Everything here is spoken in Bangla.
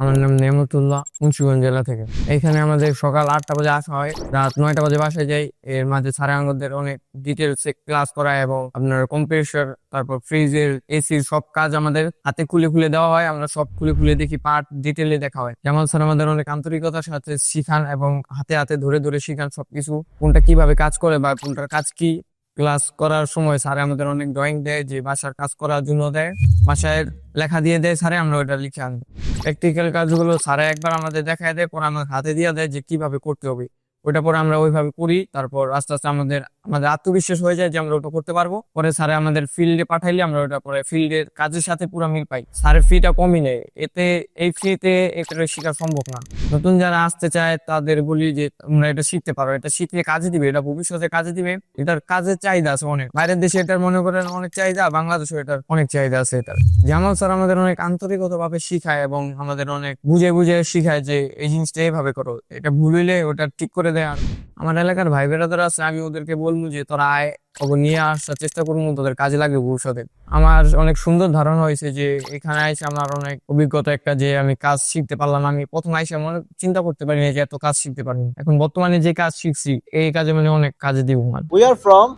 আমার নাম নেমতুল্লাহ, মুন্সিগঞ্জ জেলা থেকে। এখানে আমাদের সকাল আটটা বাজে আসা হয়, রাত নয়টা বাজে বাসায় যাই। এর মাঝে স্যার আমাদের অনেক ডিটেলস ক্লাস করায় এবং আপনার কম্প্রেসার তারপর ফ্রিজের এসির সব কাজ আমাদের হাতে খুলে খুলে দেওয়া হয়। আমরা সব খুলে খুলে দেখি পার্ট ডিটেলে দেখা হয়। জামাল স্যার আমাদের অনেক আন্তরিকতার সাথে শিখান এবং হাতে হাতে ধরে ধরে শিখান সবকিছু, কোনটা কীভাবে কাজ করে বা কোনটার কাজ কি। ক্লাস করার সময় স্যার আমাদের অনেক ড্রয়িং দেয়, যে বাসার কাজ করার জন্য দেয়, বাসায় লেখা দিয়ে দেয় স্যারে, আমরা ওইটা লিখে আনি। প্র্যাকটিক্যাল কাজগুলো স্যারে একবার আমাদের দেখায় দেয়, পরে আমাদের হাতে দিয়ে দেয় যে কীভাবে করতে হবে। ওইটা পরে আমরা ওইভাবে করি, তারপর আস্তে আস্তে আমাদের আমাদের আত্মবিশ্বাস হয়ে যায় যে আমরা ওটা করতে পারব। পরে স্যারে আমাদের ফিল্ডে পাঠাইলে আমরা ওটা পরে ফিল্ডের কাজের সাথে পুরো মিল পাই। স্যারের ফিটা কমই নেই এতে এই ফিতে এটা শেখা সম্ভব না। নতুন যারা আসতে চায়, তাদের বলি যে তোমরা এটা শিখতে পারো। এটা শিখলে কাজে দিবে, এটা ভবিষ্যতে কাজে দিবে। এটার কাজের চাহিদা আছে অনেক। বাইরের দেশে এটার মনে করেন অনেক চাহিদা বাংলাদেশে এটার অনেক চাহিদা আছে এটার। যেমন স্যার আমাদের অনেক আন্তরিকতা ভাবে শিখায় এবং আমাদের অনেক বুঝে বুঝে শিখায় যে এই জিনিসটা এইভাবে করো। এটা ভুল হইলে ওটা ঠিক করে দেয় আর আমার এলাকার ভাই বেড়াদার আছে আমি ওদেরকে বলব যে তোরা আয় ওকে নিয়ে আসার চেষ্টা করব তোদের কাজে লাগবে ভবিষ্যতে। আমার অনেক সুন্দর ধারণা হয়েছে যে এখানে এসে আমার অনেক অভিজ্ঞতা একটা যে আমি কাজ শিখতে পারলাম আমি প্রথম আইসে আমার চিন্তা করতে পারিনি যে এত কাজ শিখতে পারিনি এখন বর্তমানে যে কাজ শিখছি এই কাজে মানে অনেক কাজে দিব আমার। We are from